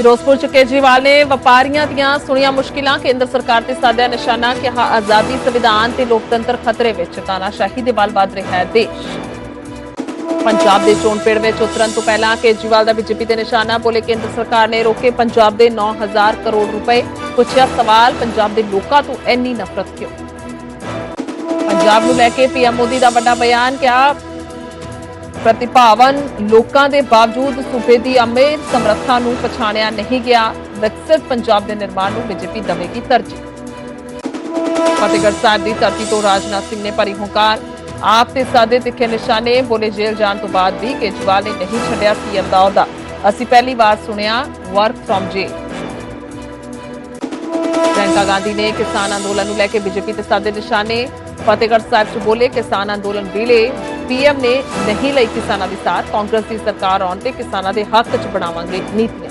ਫਿਰੋਜ਼ਪੁਰ ਚ ਕੇਜਰੀਵਾਲ ਨੇ ਵਪਾਰੀਆਂ ਦੀਆਂ ਸੁਣੀਆਂ ਮੁਸ਼ਕਿਲਾਂ, ਕੇਂਦਰ ਸਰਕਾਰ ਤੇ ਸਾਧਿਆ ਨਿਸ਼ਾਨਾ ਕਿਹਾ ਆਜ਼ਾਦੀ ਸੰਵਿਧਾਨ ਤੇ ਲੋਕਤੰਤਰ ਖਤਰੇ ਵਿੱਚ ਤਾਨਾਸ਼ਾਹੀ ਦੇ ਵੱਲ ਵੱਧ ਰਿਹਾ ਹੈ ਦੇਸ਼। ਪੰਜਾਬ ਦੇ ਚੋਣ ਪੇੜ ਵਿੱਚ ਉਤਰਨ ਤੋਂ ਪਹਿਲਾਂ ਕੇਜਰੀਵਾਲ ਦਾ ਬੀਜੇਪੀ ਤੇ ਨਿਸ਼ਾਨਾ ਬੋਲੇ ਕੇਂਦਰ ਸਰਕਾਰ ਨੇ ਰੋਕੇ ਪੰਜਾਬ ਦੇ 9000 ਕਰੋੜ ਰੁਪਏ। ਪੁੱਛਿਆ ਸਵਾਲ, ਪੰਜਾਬ ਦੇ ਲੋਕਾਂ ਤੋਂ ਇੰਨੀ ਨਫ਼ਰਤ ਕਿਉਂ? ਪੰਜਾਬ ਨੂੰ ਲੈ ਕੇ ਪੀਐਮ ਮੋਦੀ ਦਾ ਵੱਡਾ ਬਿਆਨ, ਕਿਹਾ ਪ੍ਰਤਿਭਾਵਾਨ ਲੋਕਾਂ ਦੇ ਬਾਵਜੂਦ ਸੂਬੇ ਦੀ ਅਮੀਰ ਸਮਰੱਥਾ ਨੂੰ ਪਛਾਣਿਆ ਨਹੀਂ ਗਿਆ, ਵਿਕਸਿਤ ਪੰਜਾਬ ਦੇ ਨਿਰਮਾਣ ਨੂੰ ਬੀਜੇਪੀ ਦੇਵੇਗੀ ਤਰਜੀਹ। ਫਤਿਹਗੜ੍ਹ ਸਾਹਿਬ ਦੀ ਧਰਤੀ ਤੋਂ ਰਾਜਨਾਥ ਸਿੰਘ ਨੇ ਭਰੀ ਹੁੰਕਾਰ। ਆਪ ਤੇ ਸਾਦੇ ਤਿੱਖੇ ਨਿਸ਼ਾਨੇ ਬੋਲੇ ਜੇਲ੍ਹ ਜਾਣ ਤੋਂ ਬਾਅਦ ਵੀ ਕੇਜਰੀਵਾਲ ਨੇ ਨਹੀਂ ਛੱਡਿਆ ਸੀਐਮ ਦਾ ਅਹੁਦਾ। ਅਸੀਂ ਪਹਿਲੀ ਵਾਰ ਸੁਣਿਆ work from jail Priyanka Gandhi ਨੇ ਕਿਸਾਨ ਅੰਦੋਲਨ ਨੂੰ ਲੈ ਕੇ ਬੀਜੇਪੀ ਤੇ ਸਾਦੇ ਨਿਸ਼ਾਨੇ ਫਤਿਹਗੜ੍ਹ ਸਾਹਿਬ 'ਚ ਬੋਲੇ, ਕਿਸਾਨ ਅੰਦੋਲਨ ਵੇਲੇ ਪੀਐਮ ਨੇ ਨਹੀਂ ਲਈ ਕਿਸਾਨਾਂ ਦੀ ਸਾਥ ਕਾਂਗਰਸ ਦੀ ਸਰਕਾਰ ਆਉਣ ਤੇ ਕਿਸਾਨਾਂ ਦੇ ਹੱਕ 'ਚ ਬਣਾਵਾਂਗੇ ਨੀਤੀਆਂ।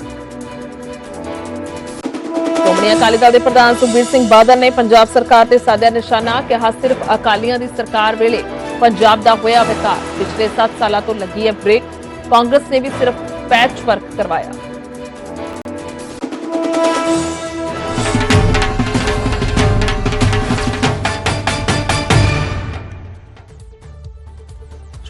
ਸ਼੍ਰੋਮਣੀ ਅਕਾਲੀ ਦਲ ਦੇ ਪ੍ਰਧਾਨ ਸੁਖਬੀਰ ਸਿੰਘ ਬਾਦਲ ਨੇ ਪੰਜਾਬ ਸਰਕਾਰ ਤੇ ਸਾਧਿਆ ਨਿਸ਼ਾਨਾ ਕਿਹਾ, ਸਿਰਫ ਅਕਾਲੀਆਂ ਦੀ ਸਰਕਾਰ ਵੇਲੇ ਪੰਜਾਬ ਦਾ ਹੋਇਆ ਵਿਕਾਸ। ਪਿਛਲੇ 7 ਸਾਲਾਂ ਤੋਂ ਲੱਗੀ ਹੈ ਬ੍ਰੇਕ। ਕਾਂਗਰਸ ਨੇ ਵੀ ਸਿਰਫ ਪੈਚ ਵਰਕ ਕਰਵਾਇਆ।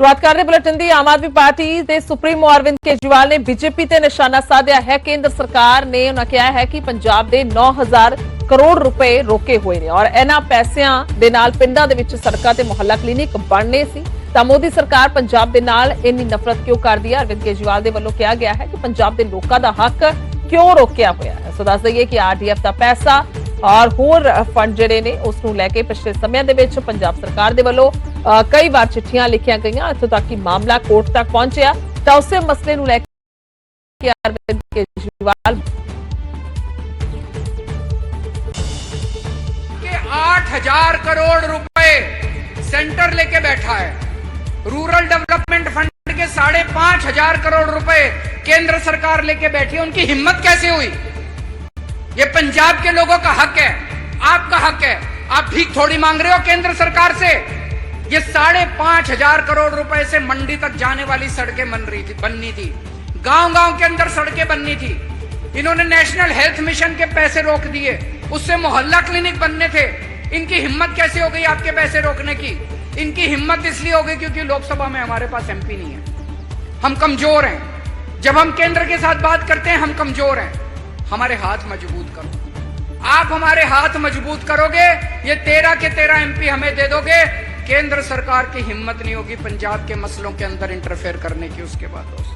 ਸ਼ੁਰੂਆਤ ਕਰਦੇ ਬੁਲੇਟਿਨ ਦੀ ਆਮ ਆਦਮੀ ਪਾਰਟੀ ਦੇ ਸੁਪਰੀਮੋ ਅਰਵਿੰਦ ਕੇਜਰੀਵਾਲ ਨੇ ਬੀਜੇਪੀ ਤੇ ਨਿਸ਼ਾਨਾ ਸਾਧਿਆ ਹੈ। ਕੇਂਦਰ ਸਰਕਾਰ ਨੇ ਉਹਨਾਂ ਕਿਹਾ ਹੈ ਕਿ ਪੰਜਾਬ ਦੇ 9000 ਕਰੋੜ ਰੁਪਏ ਰੋਕੇ ਹੋਏ ਨੇ ਔਰ ਇਹਨਾਂ ਪੈਸਿਆਂ ਦੇ ਨਾਲ ਪਿੰਡਾਂ ਦੇ ਵਿੱਚ ਸੜਕਾਂ ਤੇ ਮੁਹੱਲਾ ਕਲੀਨਿਕ ਬਣਨੇ ਸੀ। ਤਾਂ ਮੋਦੀ ਸਰਕਾਰ ਪੰਜਾਬ ਦੇ ਨਾਲ ਇੰਨੀ ਨਫ਼ਰਤ ਕਿਉਂ ਕਰਦੀ ਹੈ? ਅਰਵਿੰਦ ਕੇਜਰੀਵਾਲ ਦੇ ਵੱਲੋਂ ਕਿਹਾ ਗਿਆ ਹੈ ਕਿ ਪੰਜਾਬ ਦੇ ਲੋਕਾਂ ਦਾ ਹੱਕ ਕਿਉਂ ਰੋਕਿਆ ਹੋਇਆ ਹੈ? ਸੋ ਦੱਸ ਦਈਏ ਕਿ ਆਰਡੀਐਫ ਦਾ ਪੈਸਾ ਔਰ ਹੋਰ ਫੰਡ ਜਿਹੜੇ ਨੇ ਉਸ ਨੂੰ ਲੈ ਕੇ ਪਿਛਲੇ ਸਮਿਆਂ ਦੇ ਵਿੱਚ ਪੰਜਾਬ ਸਰਕਾਰ ਦੇ ਵੱਲੋਂ ਅ, ਕਈ ਵਾਰ ਚਿੱਠੀਆਂ ਲਿਖੀਆਂ ਗਈਆਂ ਇੱਥੋਂ ਤੱਕ ਕਿ ਮਾਮਲਾ ਕੋਰਟ ਤੱਕ ਪਹੁੰਚਿਆ ਤਾਂ ਉਸੇ ਮਸਲੇ ਨੂੰ ਲੈ ਕੇ ਅਰਵਿੰਦ ਕੇਜਰੀਵਾਲ कि आठ हजार करोड़ रुपए सेंटर लेके बैठा है रूरल डेवलपमेंट फंड के साढ़े पांच हजार करोड़ रुपए केंद्र सरकार लेके बैठी है उनकी हिम्मत कैसे हुई ये पंजाब के लोगों का हक है, आपका हक है। आप भीख थोड़ी मांग रहे हो केंद्र सरकार से? ये साढ़े पाँच हज़ार करोड़ रुपए से मंडी तक जाने वाली सड़कें बन रही थी, बननी थी। गाँव गाँव के अंदर सड़कें बननी थी। इन्होंने नेशनल हेल्थ मिशन के पैसे रोक दिए। उससे मोहल्ला क्लिनिक बनने थे। इनकी हिम्मत कैसे हो गई आपके पैसे रोकने की? इनकी हिम्मत इसलिए हो गई क्योंकि लोकसभा में हमारे पास एमपी नहीं है। हम कमज़ोर हैं। जब हम केंद्र के साथ बात करते हैं, हम कमज़ोर हैं। हमारे हाथ मजबूत करो आप हमारे हाथ मजबूत करोगे ये तेरह के तेरह एमपी हमें दे दोगे केंद्र सरकार की हिम्मत नहीं होगी पंजाब के मसलों के अंदर इंटरफेयर करने की उसके बाद दोस्तों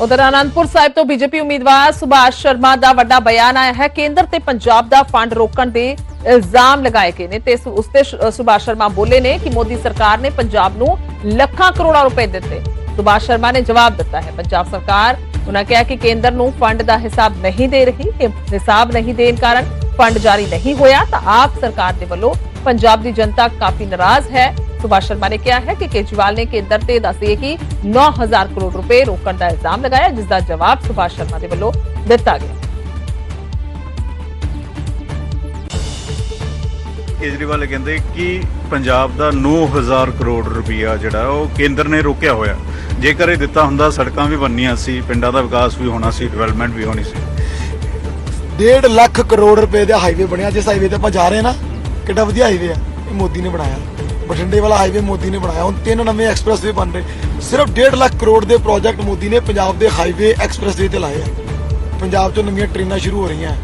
ਉਧਰ ਅਨੰਦਪੁਰ ਸਾਹਿਬ ਤੋਂ ਬੀਜੇਪੀ ਉਮੀਦਵਾਰ ਸੁਭਾਸ਼ ਸ਼ਰਮਾ ਦਾ ਵੱਡਾ ਬਿਆਨ ਆਇਆ ਹੈ ਕੇਂਦਰ ਤੇ ਪੰਜਾਬ ਦਾ ਫੰਡ ਰੋਕਣ ਦੇ ਇਲਜ਼ਾਮ ਲਗਾਏ ਗਏ ਨੇ ਤੇ ਉਸ ਤੇ ਸ਼- ਸੁਭਾਸ਼ ਸ਼ਰਮਾ ਬੋਲੇ ਨੇ ਕਿ ਮੋਦੀ ਸਰਕਾਰ ਨੇ ਪੰਜਾਬ ਨੂੰ ਲੱਖਾਂ ਕਰੋੜਾਂ ਰੁਪਏ ਦਿੱਤੇ ਸੁਭਾਸ਼ ਸ਼ਰਮਾ ਨੇ ਜਵਾਬ ਦਿੱਤਾ ਹੈ। ਪੰਜਾਬ ਸਰਕਾਰ ਉਹਨਾਂ ਕਿਹਾ ਕਿ ਕੇਂਦਰ ਨੂੰ ਫੰਡ ਦਾ ਹਿਸਾਬ ਨਹੀਂ ਦੇ ਰਹੀ ਤੇ ਹਿਸਾਬ ਨਹੀਂ ਦੇਣ ਕਾਰਨ ਫੰਡ ਜਾਰੀ ਨਹੀਂ ਹੋਇਆ, ਤਾਂ ਆਪ ਸਰਕਾਰ ਦੇ ਵੱਲੋਂ ਪੰਜਾਬ ਦੀ ਜਨਤਾ ਕਾਫੀ ਨਾਰਾਜ਼ ਹੈ। ਸੁਭਾਸ਼ ਸ਼ਰਮਾ ਨੇ ਕਿਹਾ ਹੈ ਕਿ ਕੇਜਰੀਵਾਲ ਨੇ ਕੇਂਦਰ ਤੇ ਦੱਸਿਏ ਕਿ 9000 ਕਰੋੜ ਰੁਪਏ ਰੋਕਣ ਦਾ ਇਲਜ਼ਾਮ ਲਗਾਇਆ, ਜਿਸ ਦਾ ਜਵਾਬ ਸੁਭਾਸ਼ ਸ਼ਰਮਾ ਦੇ ਵੱਲੋਂ ਦਿੱਤਾ ਗਿਆ। ਕੇਜਰੀਵਾਲ ਕਹਿੰਦੇ ਕਿ ਪੰਜਾਬ ਦਾ 9000 ਕਰੋੜ ਰੁਪਇਆ ਜਿਹੜਾ ਉਹ ਕੇਂਦਰ ਨੇ ਰੋਕਿਆ ਹੋਇਆ। ਜੇਕਰ ਇਹ ਦਿੱਤਾ ਹੁੰਦਾ, ਸੜਕਾਂ ਵੀ ਬਣਨੀਆਂ ਸੀ, ਪਿੰਡਾਂ ਦਾ ਵਿਕਾਸ ਵੀ ਹੋਣਾ ਸੀ ਡਿਵੈਲਪਮੈਂਟ ਵੀ ਹੋਣੀ ਸੀ। ਡੇਢ ਲੱਖ ਕਰੋੜ ਰੁਪਏ ਦਾ ਹਾਈਵੇ ਬਣਿਆ, ਜਿਸ ਹਾਈਵੇ ਤੇ ਆਪਾਂ ਜਾ ਰਹੇ ਨਾ, ਕਿੱਡਾ ਵਧੀਆ ਹਾਈਵੇ ਆ, ਇਹ ਮੋਦੀ ਨੇ ਬਣਾਇਆ। ਬਠਿੰਡੇ ਵਾਲਾ ਹਾਈਵੇ ਮੋਦੀ ਨੇ ਬਣਾਇਆ, ਹੁਣ ਤਿੰਨ ਨਵੇਂ ਐਕਸਪ੍ਰੈਸਵੇ ਬਣ ਰਹੇ। ਸਿਰਫ ਡੇਢ ਲੱਖ ਕਰੋੜ ਦੇ ਪ੍ਰੋਜੈਕਟ ਮੋਦੀ ਨੇ ਪੰਜਾਬ ਦੇ ਹਾਈਵੇ ਐਕਸਪ੍ਰੈਸਵੇ ਤੇ ਲਾਏ ਆ। ਪੰਜਾਬ 'ਚੋਂ ਨਵੀਆਂ ਟ੍ਰੇਨਾਂ ਸ਼ੁਰੂ ਹੋ ਰਹੀਆਂ,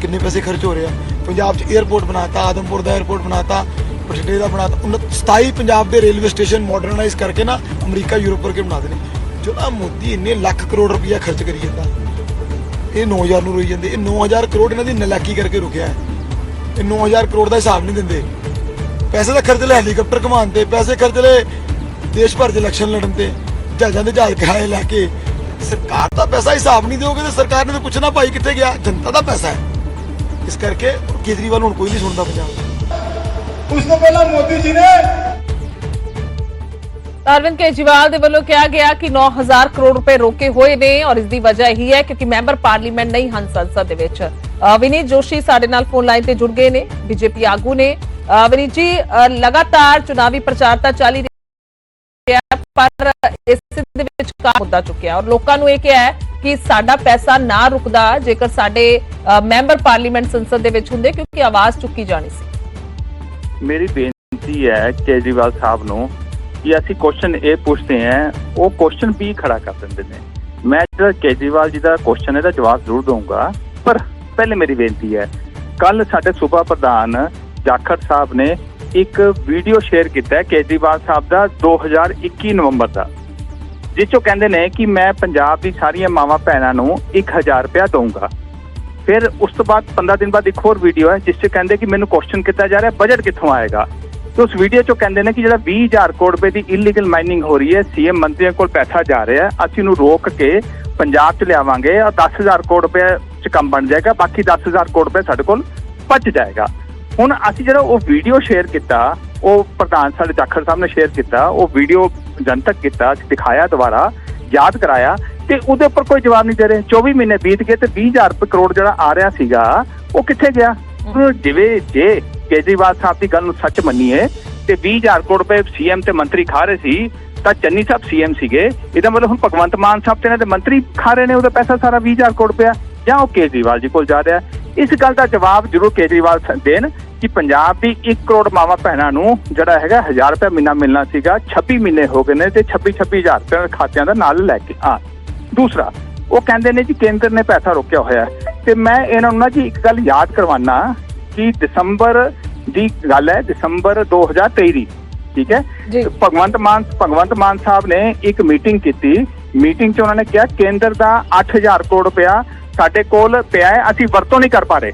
ਕਿੰਨੇ ਪੈਸੇ ਖਰਚ ਹੋ ਰਹੇ ਆ। ਪੰਜਾਬ 'ਚ 에ਅਰਪੋਰਟ ਬਣਾਤਾ, ਆਦਮਪੁਰ ਦਾ 에ਅਰਪੋਰਟ ਬਣਾਤਾ ਬਠਿੰਡੇ ਦਾ ਬਣਾਤਾ 27 ਪੰਜਾਬ ਦੇ ਰੇਲਵੇ ਸਟੇਸ਼ਨ ਮਾਡਰਨਾਈਜ਼ ਕਰਕੇ ਨਾ ਅਮਰੀਕਾ, ਯੂਰਪ ਵਰਗੇ ਬਣਾ ਦੇਣੇ। ਜੋ ਮੋਦੀ ਇੰਨੇ ਲੱਖ ਕਰੋੜ ਰੁਪਇਆ ਖਰਚ ਕਰੀ ਜਾਂਦਾ। ਇਹ 9000 ਨੂੰ ਰੋਈ ਜਾਂਦੇ। ਇਹ 9000 ਕਰੋੜ ਇਹਨਾਂ ਦੀ ਨਲਾਇਕੀ ਕਰਕੇ ਰੁਕਿਆ ਹੈ। ਇਹ 9000 ਕਰੋੜ ਦਾ ਹਿਸਾਬ ਨਹੀਂ ਦਿੰਦੇ। ਪੈਸੇ ਦਾ ਖਰਚ ਲੈ ਹੈਲੀਕਾਪਟਰ ਘਮਾਉਣ ਤੇ, ਪੈਸੇ ਖਰਚ ਲੈ, ਦੇਸ਼ ਭਰ 'ਚ ਇਲੈਕਸ਼ਨ ਲੜਨ ਤੇ, ਜਹਾਜ਼ਾਂ ਦੇ ਜਹਾਜ਼ ਕਿਰਾਏ ਲੈ ਕੇ। ਸਰਕਾਰ ਦਾ ਪੈਸਾ ਹਿਸਾਬ ਨਹੀਂ ਦਿਓਗੇ ਤੇ ਸਰਕਾਰ ਨੇ ਤਾਂ ਪੁੱਛਣਾ ਭਾਈ ਕਿੱਥੇ ਗਿਆ? ਜਨਤਾ ਦਾ ਪੈਸਾ ਹੈ। ਇਸ ਕਰਕੇ ਕੇਜਰੀਵਾਲ ਹੁਣ ਕੋਈ ਨਹੀਂ ਸੁਣਦਾ ਪੰਜਾਬ। ਉਸ ਤੋਂ ਪਹਿਲਾਂ ਮੋਦੀ ਜੀ ਨੇ ਅਰਵਿੰਦ ਕੇਜਰੀਵਾਲ ਦੇ ਵੱਲੋਂ ਕਿਹਾ ਗਿਆ ਕਿ 9000 ਕਰੋੜ ਰੁਪਏ ਰੋਕੇ ਹੋਏ ਨੇ ਔਰ ਇਸ ਦੀ ਵਜ੍ਹਾ ਇਹੀ ਹੈ ਕਿਉਂਕਿ ਮੈਂਬਰ ਪਾਰਲੀਮੈਂਟ ਨਹੀਂ ਹਨ ਸੰਸਦ ਦੇ ਵਿੱਚ। ਵਿਨੀਤ ਜੋਸ਼ੀ ਸਾਡੇ ਨਾਲ ਫੋਨ ਲਾਈਨ ਤੇ ਜੁੜ ਗਏ ਨੇ। ਬੀਜੇਪੀ ਆਗੂ ਨੇ। ਵਿਨੀਤ ਜੀ ਲਗਾਤਾਰ ਚੁਣਾਵੀ ਪ੍ਰਚਾਰ ਤਾਂ ਚੱਲ ਹੀ ਰਿਹਾ ਪਰ ਇਸੇ ਦੇ ਵਿੱਚ ਕਾ ਮੁੱਦਾ ਚੁੱਕਿਆ ਔਰ ਲੋਕਾਂ ਨੂੰ ਇਹ ਕਿਹਾ ਹੈ ਕਿ ਸਾਡਾ ਪੈਸਾ ਨਾ ਰੁਕਦਾ ਜੇਕਰ ਸਾਡੇ ਮੈਂਬਰ ਪਾਰਲੀਮੈਂਟ ਸੰਸਦ ਦੇ ਵਿੱਚ ਹੁੰਦੇ ਕਿਉਂਕਿ ਆਵਾਜ਼ ਚੁੱਕੀ ਜਾਣੀ ਸੀ। ਮੇਰੀ ਬੇਨਤੀ ਹੈ ਕੇਜਰੀਵਾਲ ਸਾਹਿਬ ਨੂੰ ਕਿ ਅਸੀਂ ਕੁਐਸਚਨ ਇਹ ਪੁੱਛਦੇ ਹਾਂ, ਉਹ ਕੁਐਸਚਨ ਵੀ ਖੜਾ ਕਰ ਦਿੰਦੇ ਨੇ। ਮੈਂ ਜਿਹੜਾ ਕੇਜਰੀਵਾਲ ਜੀ ਦਾ ਕੁਐਸਚਨ ਹੈ ਦਾ ਜਵਾਬ ਜ਼ਰੂਰ ਦਊਂਗਾ। ਪਰ ਪਹਿਲੇ ਮੇਰੀ ਬੇਨਤੀ ਹੈ ਕੱਲ ਸਾਡੇ ਸੂਬਾ ਪ੍ਰਧਾਨ ਜਾਖੜ ਸਾਹਿਬ ਨੇ ਇੱਕ ਵੀਡੀਓ ਸ਼ੇਅਰ ਕੀਤਾ ਕੇਜਰੀਵਾਲ ਸਾਹਿਬ ਦਾ 2021 ਨਵੰਬਰ ਦਾ। ਜਿਸ 'ਚੋਂ ਕਹਿੰਦੇ ਨੇ ਕਿ ਮੈਂ ਪੰਜਾਬ ਦੀ ਸਾਰੀਆਂ ਮਾਵਾਂ ਭੈਣਾਂ ਨੂੰ 1000 ਰੁਪਇਆ ਦਊਂਗਾ। ਫਿਰ ਉਸ ਤੋਂ ਬਾਅਦ 15 ਦਿਨ ਬਾਅਦ ਇੱਕ ਹੋਰ ਵੀਡੀਓ ਹੈ, ਜਿਸ 'ਚ ਕਹਿੰਦੇ ਕਿ ਮੈਨੂੰ ਕੁਐਸਚਨ ਕੀਤਾ ਜਾ ਰਿਹਾ ਬਜਟ ਕਿੱਥੋਂ ਆਏਗਾ? ਤੇ ਉਸ ਵੀਡੀਓ 'ਚੋਂ ਕਹਿੰਦੇ ਨੇ ਕਿ ਜਿਹੜਾ 20000 ਕਰੋੜ ਰੁਪਏ ਦੀ ਇਲੀਗਲ ਮਾਈਨਿੰਗ ਹੋ ਰਹੀ ਹੈ ਸੀਐਮ ਮੰਤਰੀਆਂ ਕੋਲ ਪੈਸਾ ਜਾ ਰਿਹਾ ਅਸੀਂ ਉਹਨੂੰ ਰੋਕ ਕੇ ਪੰਜਾਬ 'ਚ ਲਿਆਵਾਂਗੇ ਔਰ 10000 ਕਰੋੜ ਰੁਪਏ 'ਚ ਕੰਮ ਬਣ ਜਾਏਗਾ, ਬਾਕੀ 10000 ਕਰੋੜ ਰੁਪਏ ਸਾਡੇ ਕੋਲ ਬਚ ਜਾਏਗਾ। ਹੁਣ ਅਸੀਂ ਜਿਹੜਾ ਉਹ ਵੀਡੀਓ ਸ਼ੇਅਰ ਕੀਤਾ, ਉਹ ਪ੍ਰਧਾਨ ਸਾਡੇ ਜਾਖੜ ਸਾਹਿਬ ਨੇ ਸ਼ੇਅਰ ਕੀਤਾ, ਉਹ ਵੀਡੀਓ ਜਨਤਕ ਕੀਤਾ, ਅਸੀਂ ਦਿਖਾਇਆ ਦੁਬਾਰਾ, ਯਾਦ ਕਰਾਇਆ ਤੇ ਉਹਦੇ ਉੱਪਰ ਕੋਈ ਜਵਾਬ ਨਹੀਂ ਦੇ ਰਹੇ। 24 ਮਹੀਨੇ ਬੀਤ ਗਏ ਤੇ 20000 ਰੁਪਏ ਕਰੋੜ ਜਿਹੜਾ ਆ ਰਿਹਾ ਸੀਗਾ ਉਹ ਕਿੱਥੇ ਗਿਆ? ਜਿਵੇਂ ਜੇ ਕੇਜਰੀਵਾਲ ਸਾਹਿਬ ਦੀ ਗੱਲ ਨੂੰ ਸੱਚ ਮੰਨੀਏ ਤੇ 20000 ਕਰੋੜ ਰੁਪਏ ਸੀਐਮ ਤੇ ਮੰਤਰੀ ਖਾ ਰਹੇ ਸੀ ਤਾਂ ਚੰਨੀ ਸਾਹਿਬ ਸੀਐਮ ਸੀਗੇ। ਇਹਦਾ ਮਤਲਬ ਹੁਣ ਭਗਵੰਤ ਮਾਨ ਸਾਹਿਬ ਤੇ ਇਹਨਾਂ ਦੇ ਮੰਤਰੀ ਖਾ ਰਹੇ ਨੇ ਉਹਦਾ ਪੈਸਾ ਸਾਰਾ 20000 ਕਰੋੜ ਰੁਪਇਆ। ਜਾਂ ਉਹ ਕੇਜਰੀਵਾਲ ਜੀ ਕੋਲ ਜਾ ਰਿਹਾ। ਇਸ ਗੱਲ ਦਾ ਜਵਾਬ ਜ਼ਰੂਰ ਕੇਜਰੀਵਾਲ ਦੇਣ ਕਿ ਪੰਜਾਬ ਦੀ 1 ਕਰੋੜ ਮਾਵਾਂ ਭੈਣਾਂ ਨੂੰ ਜਿਹੜਾ ਹੈਗਾ 1000 ਰੁਪਏ ਮਹੀਨਾ ਮਿਲਣਾ ਸੀਗਾ 26 ਮਹੀਨੇ ਹੋ ਗਏ ਨੇ ਤੇ 26 26000 ਰੁਪਏ ਖਾਤਿਆਂ ਦਾ ਨਾਲ ਲੈ ਕੇ ਆ। ਦੂਸਰਾ ਉਹ ਕਹਿੰਦੇ ਨੇ ਜੀ ਕੇਂਦਰ ਨੇ ਪੈਸਾ ਰੋਕਿਆ ਹੋਇਆ। ਤੇ ਮੈਂ ਇਹਨਾਂ ਨੂੰ ਨਾ ਜੀ ਇੱਕ ਗੱਲ ਯਾਦ ਕਰਵਾਨਾ ਕਿ ਦਸੰਬਰ ਦੀ ਗੱਲ ਹੈ ਦਸੰਬਰ 2023 ਦੀ ਠੀਕ ਹੈ? ਭਗਵੰਤ ਮਾਨ ਭਗਵੰਤ ਮਾਨ ਸਾਹਿਬ ਨੇ ਇੱਕ ਮੀਟਿੰਗ ਕੀਤੀ। ਮੀਟਿੰਗ 'ਚ ਉਹਨਾਂ ਨੇ ਕਿਹਾ ਕੇਂਦਰ ਦਾ 8000 ਕਰੋੜ ਰੁਪਇਆ ਸਾਡੇ ਕੋਲ ਪਿਆ ਹੈ ਅਸੀਂ ਵਰਤੋਂ ਨਹੀਂ ਕਰ ਪਾ ਰਹੇ।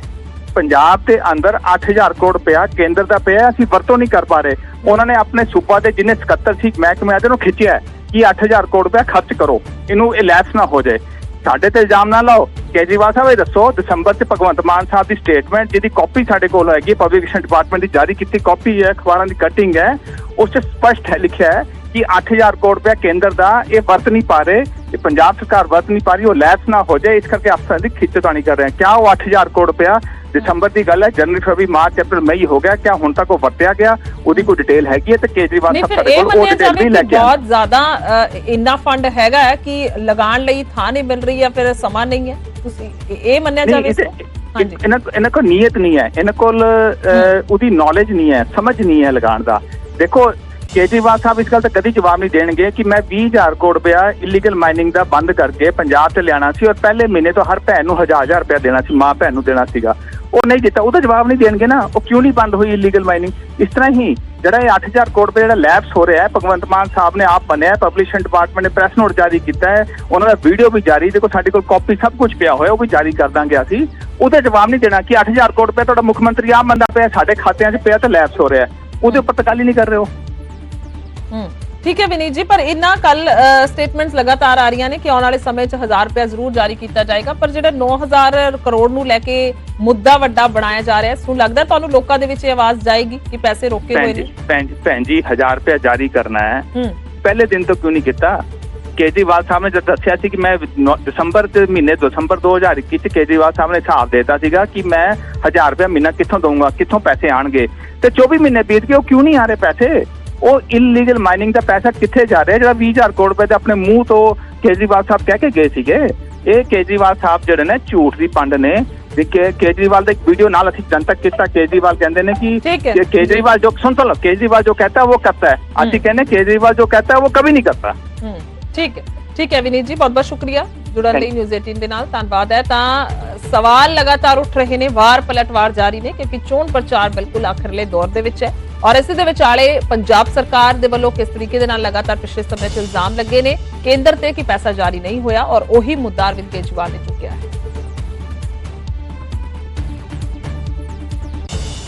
ਪੰਜਾਬ ਦੇ ਅੰਦਰ 8000 ਕਰੋੜ ਰੁਪਇਆ ਕੇਂਦਰ ਦਾ ਪਿਆ ਹੈ, ਅਸੀਂ ਵਰਤੋਂ ਨਹੀਂ ਕਰ ਪਾ ਰਹੇ। ਉਹਨਾਂ ਨੇ ਆਪਣੇ ਸੂਬਾ ਦੇ ਜਿੰਨੇ ਸਕੱਤਰ ਸੀ ਮਹਿਕਮੇ ਆਦੇ ਨੂੰ ਖਿੱਚਿਆ ਕਿ 8000 ਕਰੋੜ ਰੁਪਇਆ ਖਰਚ ਕਰੋ। ਇਹਨੂੰ ਇਹ ਲੈਪਸ ਨਾ ਹੋ ਜਾਏ। ਸਾਡੇ ਤੇ ਇਲਜ਼ਾਮ ਨਾ ਲਾਓ। ਕੇਜਰੀਵਾਲ ਸਾਹਿਬ, ਇਹ ਦੱਸੋ, ਦਸੰਬਰ 'ਚ ਭਗਵੰਤ ਮਾਨ ਸਾਹਿਬ ਦੀ ਸਟੇਟਮੈਂਟ ਜਿਹਦੀ ਕਾਪੀ ਸਾਡੇ ਕੋਲ ਹੈਗੀ ਪਬਲਿਕੇਸ਼ਨ ਡਿਪਾਰਟਮੈਂਟ ਦੀ ਜਾਰੀ ਕੀਤੀ ਕਾਪੀ ਹੈ, ਅਖਬਾਰਾਂ ਦੀ ਕਟਿੰਗ ਹੈ, ਉਸ 'ਚ ਸਪਸ਼ਟ ਹੈ, ਲਿਖਿਆ ਹੈ ਕਿ 8000 ਕਰੋੜ ਰੁਪਇਆ ਕੇਂਦਰ ਦਾ ਇਹ ਵਰਤ ਨਹੀਂ ਪਾ ਰਹੇ ਇਹ ਪੰਜਾਬ ਸਰਕਾਰ ਵਰਤ ਨਹੀਂ ਪਾ ਰਹੀ, ਉਹ ਲੈਪਸ ਨਾ ਹੋ ਜਾਏ, ਇਸ ਕਰਕੇ ਅਫਸਰਾਂ ਦੀ ਖਿੱਚਤਾਣੀ ਕਰ ਰਹੇ ਹਨ ਕਿਆ ਉਹ 8000 ਕਰੋੜ ਰੁਪਇਆ ਦਸੰਬਰ ਦੀ ਗੱਲ ਹੈ ਜਨਵਰੀ ਫਰਵਰੀ ਮਾਰਚ ਅਪ੍ਰੈਲ ਮਈ ਹੋ ਗਿਆ। ਕਿਆ ਹੁਣ ਤੱਕ ਉਹ ਵਰਤਿਆ ਗਿਆ? ਉਹਦੀ ਕੋਈ ਡਿਟੇਲ ਹੈਗੀ ਹੈ ਤੇ ਕੇਜਰੀਵਾਲ ਸਾਹਿਬ ਸਾਡੇ ਕੋਲ ਉਹ ਡਿਟੇਲ ਨਹੀਂ ਲੈ ਕਿ ਬਹੁਤ ਜ਼ਿਆਦਾ ਇੰਨਾ ਫੰਡ ਹੈਗਾ ਹੈ ਕਿ ਲਗਾਉਣ ਲਈ ਥਾਂ ਨਹੀਂ ਮਿਲ ਰਹੀ ਜਾਂ ਫਿਰ ਸਮਾਂ ਨਹੀਂ ਹੈ। ਤੁਸੀਂ ਇਹ- ਮੰਨਿਆ ਜਾਵੇ ਇਹਨਾਂ ਇਹਨਾਂ ਕੋਲ ਨੀਅਤ ਨਹੀਂ ਹੈ। ਇਹਨਾਂ ਕੋਲ ਉਹਦੀ ਨੌਲੇਜ ਨਹੀਂ ਹੈ ਸਮਝ ਨਹੀਂ ਹੈ ਲਗਾਉਣ ਦਾ। ਦੇਖੋ ਕੇਜਰੀਵਾਲ ਸਾਹਿਬ ਇਸ ਗੱਲ ਦਾ ਕਦੀ ਜਵਾਬ ਨਹੀਂ ਦੇਣਗੇ ਕਿ ਮੈਂ 20000 ਕਰੋੜ ਰੁਪਇਆ ਇਲੀਗਲ ਮਾਈਨਿੰਗ ਦਾ ਬੰਦ ਕਰਕੇ ਪੰਜਾਬ ਤੇ ਲਿਆਣਾ ਸੀ ਔਰ ਪਹਿਲੇ ਮਹੀਨੇ ਤੋਂ ਹਰ ਭੈਣ ਨੂੰ 1000 ਰੁਪਇਆ ਦੇਣਾ ਸੀ, ਮਾਂ ਭੈਣ ਨੂੰ ਦੇਣਾ ਸੀਗਾ। ਉਹ ਨਹੀਂ ਦਿੱਤਾ, ਉਹਦਾ ਜਵਾਬ ਨਹੀਂ ਦੇਣਗੇ ਨਾ। ਉਹ ਕਿਉਂ ਨਹੀਂ ਬੰਦ ਹੋਈ ਇਲੀਗਲ ਮਾਈਨਿੰਗ ਇਸ ਤਰ੍ਹਾਂ ਹੀ ਜਿਹੜਾ ਇਹ 8000 ਕਰੋੜ ਰੁਪਏ ਜਿਹੜਾ ਲੈਪਸ ਹੋ ਰਿਹਾ ਹੈ, ਭਗਵੰਤ ਮਾਨ ਸਾਹਿਬ ਨੇ ਆਪ ਬਣਿਆ ਪਬਲਿਸ਼ਨ ਡਿਪਾਰਟਮੈਂਟ ਨੇ ਪ੍ਰੈਸ ਨੋਟ ਜਾਰੀ ਕੀਤਾ ਹੈ, ਉਹਨਾਂ ਦਾ ਵੀਡੀਓ ਵੀ ਜਾਰੀ, ਦੇਖੋ ਸਾਡੇ ਕੋਲ ਕਾਪੀ ਸਭ ਕੁਝ ਪਿਆ ਹੋਇਆ, ਉਹ ਵੀ ਜਾਰੀ ਕਰ ਦਾਂਗੇ ਅਸੀਂ। ਉਹਦਾ ਜਵਾਬ ਨਹੀਂ ਦੇਣਾ ਕਿ 8000 ਕਰੋੜ ਰੁਪਏ ਤੁਹਾਡਾ ਮੁੱਖ ਮੰਤਰੀ ਆਪ ਮੰਦਾ ਪਿਆ, ਸਾਡੇ ਖਾਤਿਆਂ 'ਚ ਪਿਆ ਤੇ ਲੈਪਸ ਹੋ ਰਿਹਾ ਉਹਦੇ ਉੱਪਰ ਤਕਾਲੀ ਨਹੀਂ ਕਰ ਰਹੇ ਹੋ ਹੂੰ। ਠੀਕ ਹੈ ਵਿਨੀਤ ਜੀ ਪਰ ਇਨਾ ਕੱਲ ਸਟੇਟਮੈਂਟਸ ਲਗਾਤਾਰ ਆ ਰਹੀਆਂ ਨੇ ਕਿ ਆਉਣ ਵਾਲੇ ਸਮੇਂ 'ਚ 1000 ਰੁਪਏ ਜ਼ਰੂਰ ਜਾਰੀ ਕੀਤਾ ਜਾਏਗਾ ਪਰ ਜਿਹੜਾ 9000 ਕਰੋੜ ਨੂੰ ਲੈ ਕੇ ਮੁੱਦਾ ਵੱਡਾ ਬਣਾਇਆ ਜਾ ਰਿਹਾ ਇਸ ਨੂੰ ਲੱਗਦਾ ਤੁਹਾਨੂੰ ਲੋਕਾਂ ਦੇ ਵਿੱਚ ਇਹ ਆਵਾਜ਼ ਜਾਏਗੀ ਕਿ ਪੈਸੇ ਰੋਕੇ ਹੋਏ ਨੇ? ਭੈਣ ਜੀ ਭੈਣ ਜੀ 1000 ਰੁਪਏ ਜਾਰੀ ਕਰਨਾ ਹੈ। ਪਹਿਲੇ ਦਿਨ ਤੋਂ ਕਿਉਂ ਨਹੀਂ ਕੀਤਾ? ਕੇਜਰੀਵਾਲ ਸਾਹਿਬ ਨੇ ਜਦ ਦੱਸਿਆ ਸੀ ਕਿ ਮੈਂ ਦਸੰਬਰ ਦੇ ਮਹੀਨੇ ਦਸੰਬਰ 2021 ਚ ਕੇਜਰੀਵਾਲ ਸਾਹਿਬ ਨੇ ਹਿਸਾਬ ਦੇਤਾ ਸੀਗਾ ਕਿ ਮੈਂ 1000 ਰੁਪਏ ਮਹੀਨਾ ਕਿੱਥੋਂ ਦਊਂਗਾ ਕਿੱਥੋਂ ਪੈਸੇ ਆਣਗੇ? ਤੇ 24 ਮਹੀਨੇ ਬੀਤ ਗਏ ਉਹ ਕਿਉਂ ਨਹੀਂ ਆ ਰਹੇ ਪੈਸੇ? ਉਹ ਇਲੀਗਲ ਮਾਈਨਿੰਗ ਦਾ ਪੈਸਾ ਕਿੱਥੇ ਜਾ ਰਿਹਾ? ਜਿਹੜਾ 20000 ਕਰੋੜ ਰੁਪਏ ਤੇ ਆਪਣੇ ਮੂੰਹ ਤੋਂ ਕੇਜਰੀਵਾਲ ਸਾਹਿਬ ਕਹਿ ਕੇ ਗਏ ਸੀਗੇ। ਇਹ ਕੇਜਰੀਵਾਲ ਸਾਹਿਬ ਜਿਹੜੇ ਨੇ ਝੂਠ ਦੀ ਪੰਡ ਨੇ। ਵੀ ਕੇਜਰੀਵਾਲ ਦਾ ਇੱਕ ਵੀਡੀਓ ਨਾਲ ਅਸੀਂ ਜਨਤਕ ਕੀਤਾ। ਕੇਜਰੀਵਾਲ ਕਹਿੰਦੇ ਨੇ ਕਿ ਕੇਜਰੀਵਾਲ ਜੋ ਸੁਣ ਤਾਂ ਉਹ ਕਰਤਾ ਹੈ। ਅਸੀਂ ਕਹਿੰਦੇ ਕੇਜਰੀਵਾਲ ਜੋ ਕਹਤਾ ਉਹ ਕभी ਨਹੀਂ ਕਰਤਾ। ਠੀਕ ਹੈ। ਠੀਕ ਹੈ ਵਿਨੀਤ ਜੀ ਬਹੁਤ ਬਹੁਤ ਸ਼ੁਕਰੀਆ। ਜੁੜਨ ਲਈ ਨਿਊਜ਼ 18 ਦੇ ਨਾਲ। ਧੰਨਵਾਦ ਹੈ। ਤਾਂ ਸਵਾਲ ਲਗਾਤਾਰ ਉੱਠ ਰਹੇ ਨੇ। ਵਾਰ ਪਲਟ ਵਾਰ ਜਾਰੀ ਨੇ ਕਿਉਂਕਿ ਚੋਣ ਪ੍ਰਚਾਰ ਬਿਲਕੁਲ ਆਖਰਲੇ ਦੌਰ ਦੇ ਵਿੱਚ ਹੈ। ਔਰ ਇਸੇ ਦੇ ਵਿਚਾਲੇ ਪੰਜਾਬ ਸਰਕਾਰ ਦੇ ਵੱਲੋਂ ਕਿਸ ਤਰੀਕੇ ਦੇ ਨਾਲ ਲਗਾਤਾਰ ਪਿਛਲੇ ਸਮੇਂ 'ਚ ਇਲਜ਼ਾਮ ਲੱਗੇ ਨੇ, ਕੇਂਦਰ ਤੇ ਕਿ ਪੈਸਾ ਜਾਰੀ ਨਹੀਂ ਹੋਇਆ ਔਰ ਉਹੀ ਮੁੱਦਾ ਅਰਵਿੰਦ ਕੇਜਰੀਵਾਲ ਨੇ ਚੁੱਕਿਆ ਹੈ।